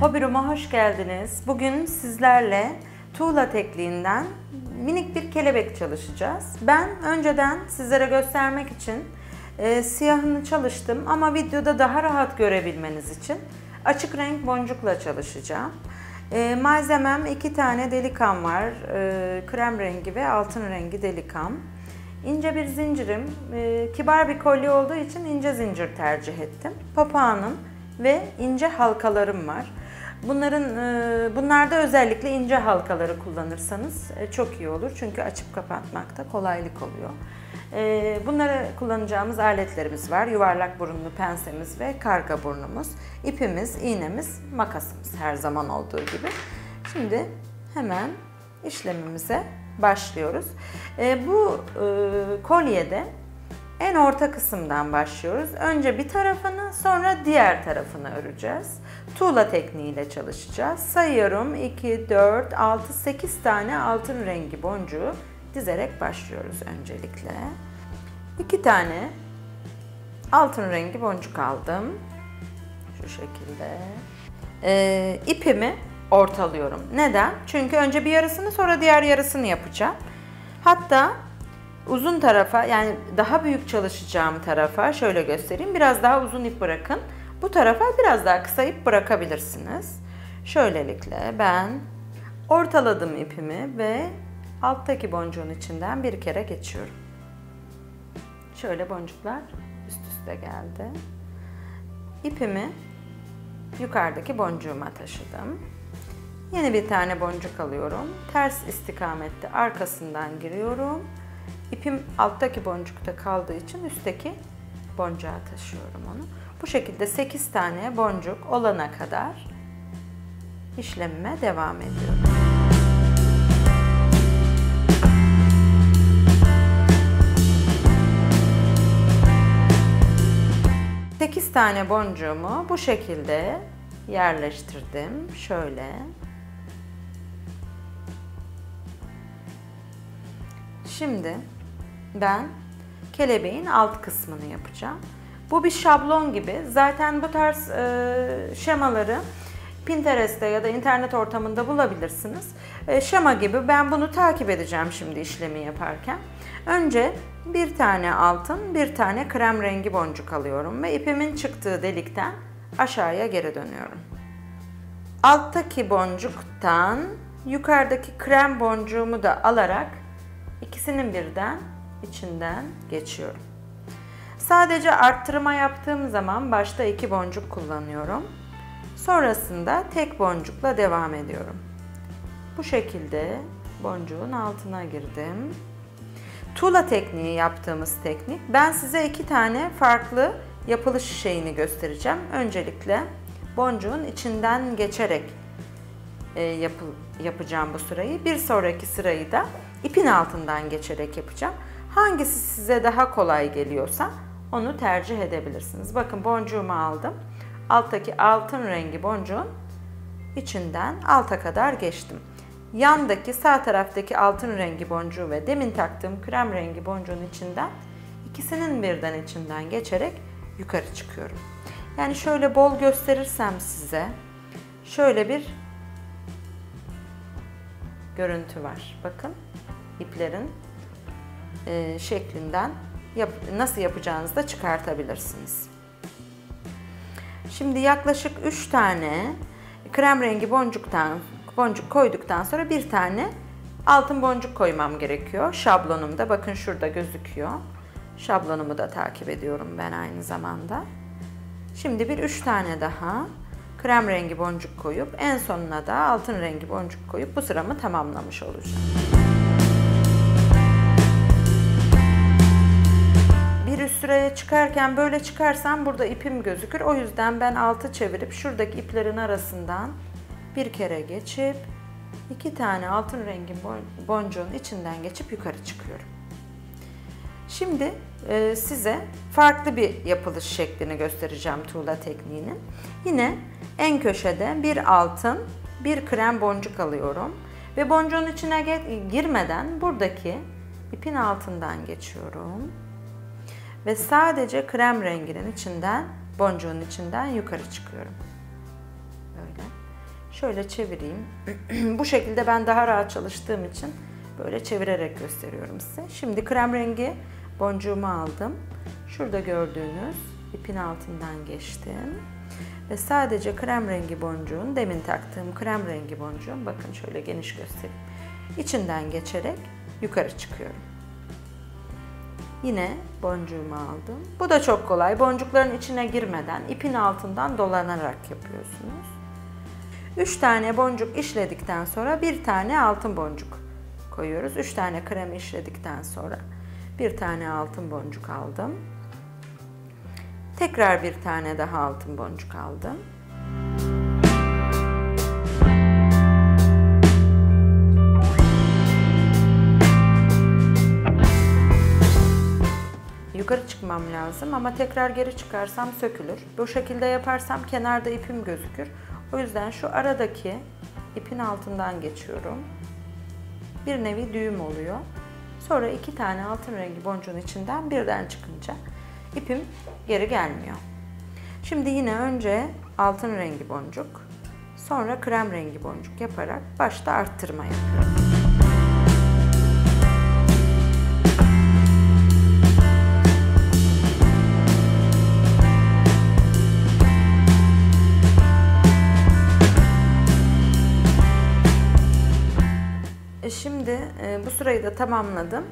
Hobirum'a hoş geldiniz. Bugün sizlerle tuğla tekliğinden minik bir kelebek çalışacağız. Ben önceden sizlere göstermek için e, siyahını çalıştım ama videoda daha rahat görebilmeniz için açık renk boncukla çalışacağım. E, malzemem iki tane delikam var. E, krem rengi ve altın rengi delikam. İnce bir zincirim. E, kibar bir kolye olduğu için ince zincir tercih ettim. Papağanım ve ince halkalarım var. Bunların e, bunlarda özellikle ince halkaları kullanırsanız e, çok iyi olur. Çünkü açıp kapatmakta kolaylık oluyor. E, bunları kullanacağımız aletlerimiz var. Yuvarlak burunlu pensemiz ve karga burnumuz. İpimiz, iğnemiz, makasımız her zaman olduğu gibi. Şimdi hemen işlemimize başlıyoruz. Bu kolyede en orta kısımdan başlıyoruz. Önce bir tarafını sonra diğer tarafını öreceğiz. Tuğla tekniğiyle çalışacağız. Sayıyorum 2, 4, 6, 8 tane altın rengi boncuğu dizerek başlıyoruz öncelikle. 2 tane altın rengi boncuk aldım. Şu şekilde. Ee, ipimi ortalıyorum. Neden? Çünkü önce bir yarısını sonra diğer yarısını yapacağım. Hatta uzun tarafa yani daha büyük çalışacağım tarafa şöyle göstereyim. Biraz daha uzun ip bırakın. Bu tarafa biraz daha kısa ip bırakabilirsiniz. Şöylelikle ben ortaladım ipimi ve alttaki boncuğun içinden bir kere geçiyorum. Şöyle boncuklar üst üste geldi. İpimi yukarıdaki boncuğuma taşıdım. Yeni bir tane boncuk alıyorum. Ters istikamette arkasından giriyorum İpim alttaki boncukta kaldığı için üstteki boncuğa taşıyorum onu. Bu şekilde 8 tane boncuk olana kadar işlemime devam ediyorum. Sekiz tane boncuğumu bu şekilde yerleştirdim. Şöyle. Şimdi ben kelebeğin alt kısmını yapacağım. Bu bir şablon gibi. Zaten bu tarz e, şemaları Pinterest'te ya da internet ortamında bulabilirsiniz. E, şema gibi ben bunu takip edeceğim şimdi işlemi yaparken. Önce bir tane altın, bir tane krem rengi boncuk alıyorum ve ipimin çıktığı delikten aşağıya geri dönüyorum. Alttaki boncuktan yukarıdaki krem boncuğumu da alarak ikisinin birden içinden geçiyorum. Sadece arttırma yaptığım zaman başta iki boncuk kullanıyorum. Sonrasında tek boncukla devam ediyorum. Bu şekilde boncuğun altına girdim. Tuğla tekniği yaptığımız teknik. Ben size iki tane farklı yapılış şeyini göstereceğim. Öncelikle boncuğun içinden geçerek e, yapacağım bu sırayı. Bir sonraki sırayı da ipin altından geçerek yapacağım. Hangisi size daha kolay geliyorsa onu tercih edebilirsiniz. Bakın boncuğumu aldım. Alttaki altın rengi boncuğun içinden alta kadar geçtim. Yandaki sağ taraftaki altın rengi boncuğu ve demin taktığım krem rengi boncuğun içinden ikisinin birden içinden geçerek yukarı çıkıyorum. Yani şöyle bol gösterirsem size şöyle bir görüntü var. Bakın iplerin e, şeklinden yap, nasıl yapacağınızı da çıkartabilirsiniz. Şimdi yaklaşık 3 tane krem rengi boncuktan boncuk koyduktan sonra bir tane altın boncuk koymam gerekiyor. Şablonumda bakın şurada gözüküyor. Şablonumu da takip ediyorum ben aynı zamanda. Şimdi bir 3 tane daha krem rengi boncuk koyup en sonuna da altın rengi boncuk koyup bu sıramı tamamlamış olacağım. Sıraya çıkarken böyle çıkarsam burada ipim gözükür. O yüzden ben altı çevirip şuradaki iplerin arasından bir kere geçip iki tane altın rengi boncuğun içinden geçip yukarı çıkıyorum. Şimdi e, size farklı bir yapılış şeklini göstereceğim tuğla tekniğinin. Yine en köşede bir altın, bir krem boncuk alıyorum. Ve boncuğun içine girmeden buradaki ipin altından geçiyorum. Ve sadece krem renginin içinden, boncuğun içinden yukarı çıkıyorum. Böyle. Şöyle çevireyim. Bu şekilde ben daha rahat çalıştığım için böyle çevirerek gösteriyorum size. Şimdi krem rengi boncuğumu aldım. Şurada gördüğünüz ipin altından geçtim. Ve sadece krem rengi boncuğun, demin taktığım krem rengi boncuğun, bakın şöyle geniş göstereyim. İçinden geçerek yukarı çıkıyorum. Yine boncuğumu aldım. Bu da çok kolay. Boncukların içine girmeden ipin altından dolanarak yapıyorsunuz. 3 tane boncuk işledikten sonra bir tane altın boncuk koyuyoruz. 3 tane krem işledikten sonra bir tane altın boncuk aldım. Tekrar bir tane daha altın boncuk aldım. Çıkmam lazım ama tekrar geri çıkarsam sökülür. Bu şekilde yaparsam kenarda ipim gözükür. O yüzden şu aradaki ipin altından geçiyorum. Bir nevi düğüm oluyor. Sonra iki tane altın rengi boncuğun içinden birden çıkınca ipim geri gelmiyor. Şimdi yine önce altın rengi boncuk, sonra krem rengi boncuk yaparak başta arttırma yapıyorum. E, bu sırayı da tamamladım.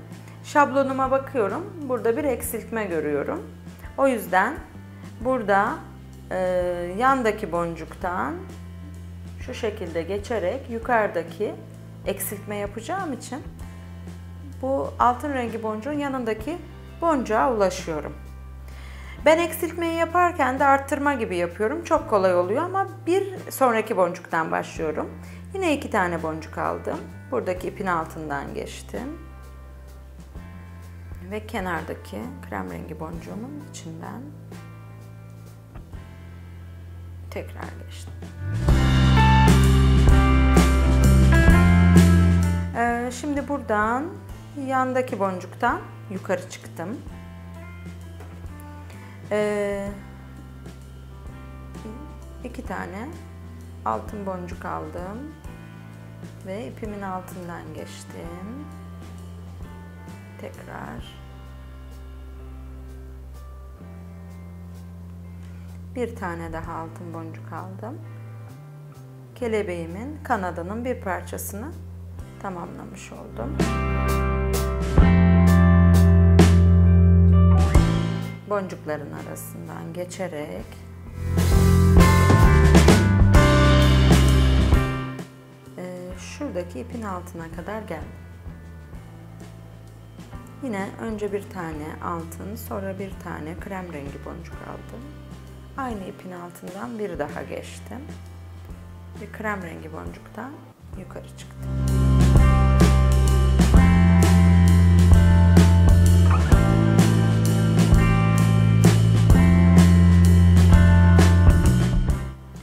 Şablonuma bakıyorum. Burada bir eksiltme görüyorum. O yüzden burada e, yandaki boncuktan şu şekilde geçerek yukarıdaki eksiltme yapacağım için bu altın rengi boncuğun yanındaki boncuğa ulaşıyorum. Ben eksiltmeyi yaparken de arttırma gibi yapıyorum. Çok kolay oluyor ama bir sonraki boncuktan başlıyorum. Yine iki tane boncuk aldım. Buradaki ipin altından geçtim. Ve kenardaki krem rengi boncuğumun içinden tekrar geçtim. Ee, şimdi buradan yandaki boncuktan yukarı çıktım. Ee, iki tane altın boncuk aldım ve ipimin altından geçtim. Tekrar bir tane daha altın boncuk aldım. Kelebeğimin kanadının bir parçasını tamamlamış oldum. Boncukların arasından geçerek şuradaki ipin altına kadar geldim. Yine önce bir tane altın, sonra bir tane krem rengi boncuk aldım. Aynı ipin altından bir daha geçtim. Bir krem rengi boncuktan yukarı çıktım.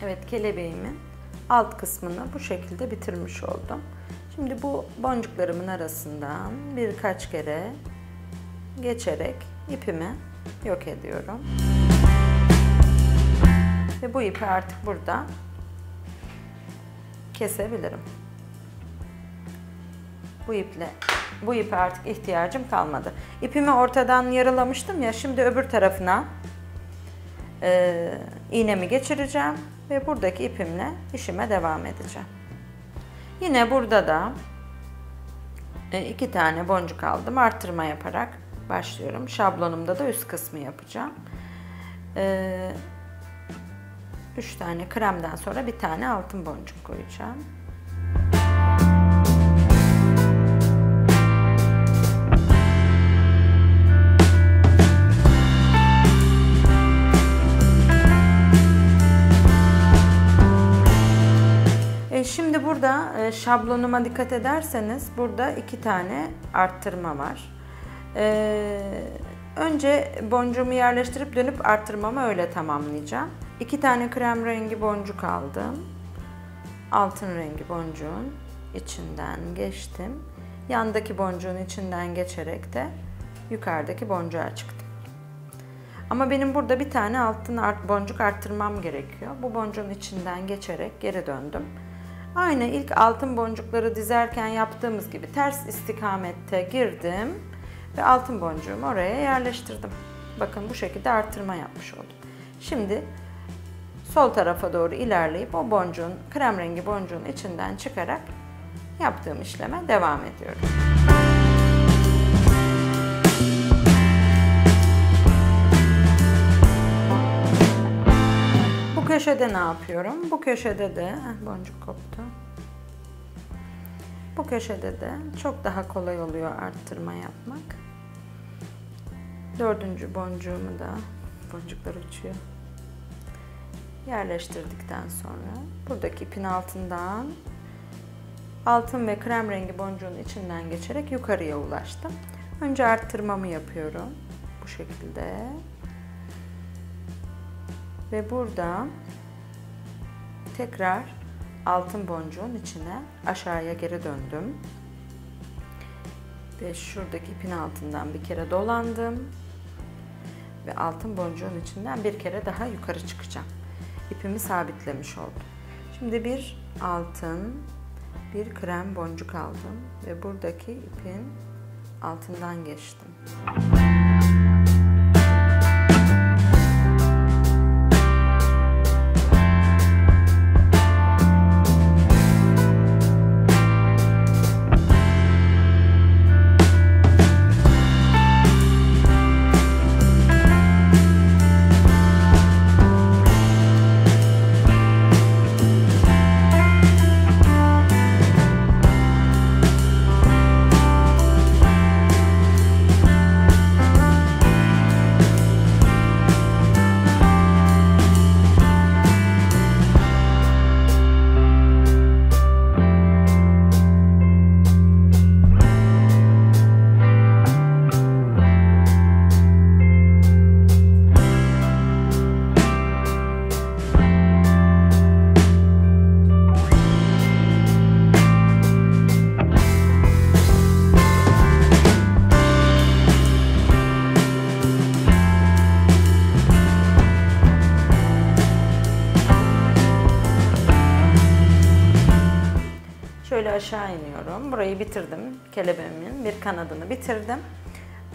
Evet kelebeğimin alt kısmını bu şekilde bitirmiş oldum. Şimdi bu boncuklarımın arasından birkaç kere geçerek ipimi yok ediyorum. Ve bu ipi artık burada kesebilirim. Bu iple bu ipe artık ihtiyacım kalmadı. İpimi ortadan yaralamıştım ya şimdi öbür tarafına e, iğnemi geçireceğim ve buradaki ipimle işime devam edeceğim. Yine burada da e, iki tane boncuk aldım. Artırma yaparak başlıyorum. Şablonumda da üst kısmı yapacağım. E, üç tane kremden sonra bir tane altın boncuk koyacağım. Burada e, şablonuma dikkat ederseniz burada iki tane arttırma var. Ee, önce boncuğumu yerleştirip dönüp arttırmamı öyle tamamlayacağım. İki tane krem rengi boncuk aldım. Altın rengi boncuğun içinden geçtim. Yandaki boncuğun içinden geçerek de yukarıdaki boncuğa çıktım. Ama benim burada bir tane altın art, boncuk arttırmam gerekiyor. Bu boncuğun içinden geçerek geri döndüm Aynı ilk altın boncukları dizerken yaptığımız gibi ters istikamette girdim ve altın boncuğumu oraya yerleştirdim. Bakın bu şekilde artırma yapmış oldum. Şimdi sol tarafa doğru ilerleyip o boncuğun, krem rengi boncuğun içinden çıkarak yaptığım işleme devam ediyorum. Köşede ne yapıyorum? Bu köşede de, heh, boncuk koptu. Bu köşede de çok daha kolay oluyor arttırma yapmak. Dördüncü boncuğumu da, boncuklar uçuyor. Yerleştirdikten sonra buradaki ipin altından altın ve krem rengi boncuğun içinden geçerek yukarıya ulaştım. Önce arttırmamı yapıyorum. Bu şekilde. Ve burada tekrar altın boncuğun içine aşağıya geri döndüm. Ve şuradaki ipin altından bir kere dolandım. Ve altın boncuğun içinden bir kere daha yukarı çıkacağım. İpimi sabitlemiş oldum. Şimdi bir altın, bir krem boncuk aldım ve buradaki ipin altından geçtim. Şöyle bitirdim. Kelebeğimin bir kanadını bitirdim.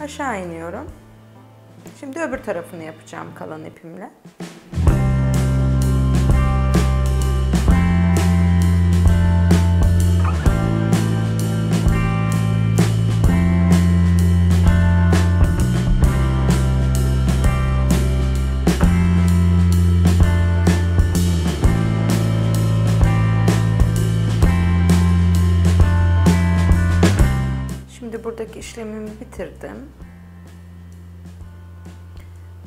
Aşağı iniyorum. Şimdi öbür tarafını yapacağım kalan ipimle. Şimdi buradaki işlemimi bitirdim.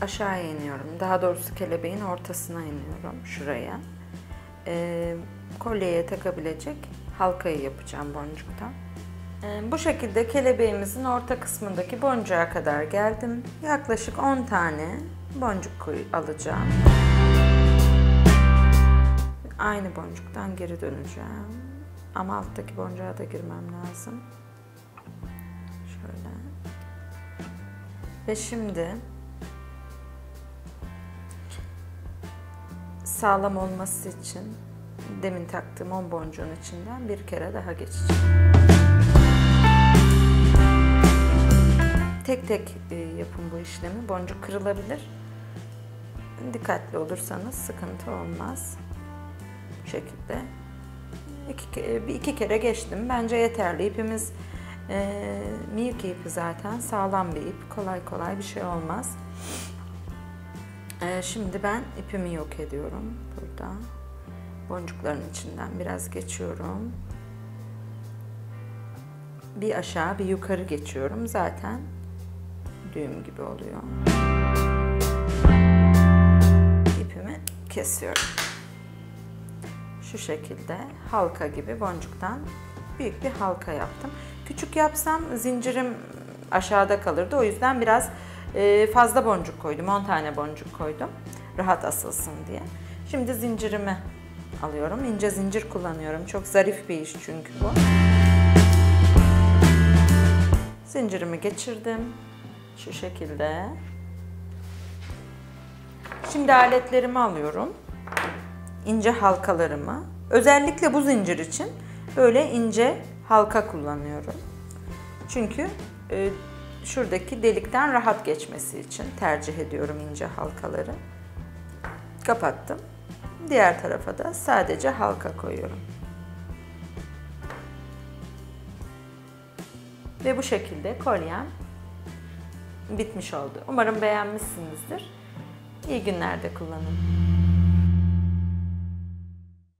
Aşağıya iniyorum. Daha doğrusu kelebeğin ortasına iniyorum. Şuraya. Ee, kolyeye takabilecek halkayı yapacağım boncuktan. Ee, bu şekilde kelebeğimizin orta kısmındaki boncuğa kadar geldim. Yaklaşık 10 tane boncuk alacağım. Aynı boncuktan geri döneceğim. Ama alttaki boncuğa da girmem lazım. Şöyle. Ve şimdi sağlam olması için demin taktığım 10 boncuğun içinden bir kere daha geçeceğim. Tek tek e, yapın bu işlemi. Boncuk kırılabilir. Dikkatli olursanız sıkıntı olmaz. Bu şekilde. İki, bir iki kere geçtim. Bence yeterli. İpimiz e, Milky ipi zaten sağlam bir ip. Kolay kolay bir şey olmaz. E, şimdi ben ipimi yok ediyorum. Burada boncukların içinden biraz geçiyorum. Bir aşağı bir yukarı geçiyorum. Zaten düğüm gibi oluyor. İpimi kesiyorum. Şu şekilde halka gibi boncuktan büyük bir halka yaptım. Küçük yapsam zincirim aşağıda kalırdı. O yüzden biraz fazla boncuk koydum. 10 tane boncuk koydum. Rahat asılsın diye. Şimdi zincirimi alıyorum. İnce zincir kullanıyorum. Çok zarif bir iş çünkü bu. Zincirimi geçirdim. Şu şekilde. Şimdi aletlerimi alıyorum. İnce halkalarımı Özellikle bu zincir için böyle ince halka kullanıyorum. Çünkü e, şuradaki delikten rahat geçmesi için tercih ediyorum ince halkaları. Kapattım. Diğer tarafa da sadece halka koyuyorum. Ve bu şekilde kolyem bitmiş oldu. Umarım beğenmişsinizdir. İyi günlerde kullanın.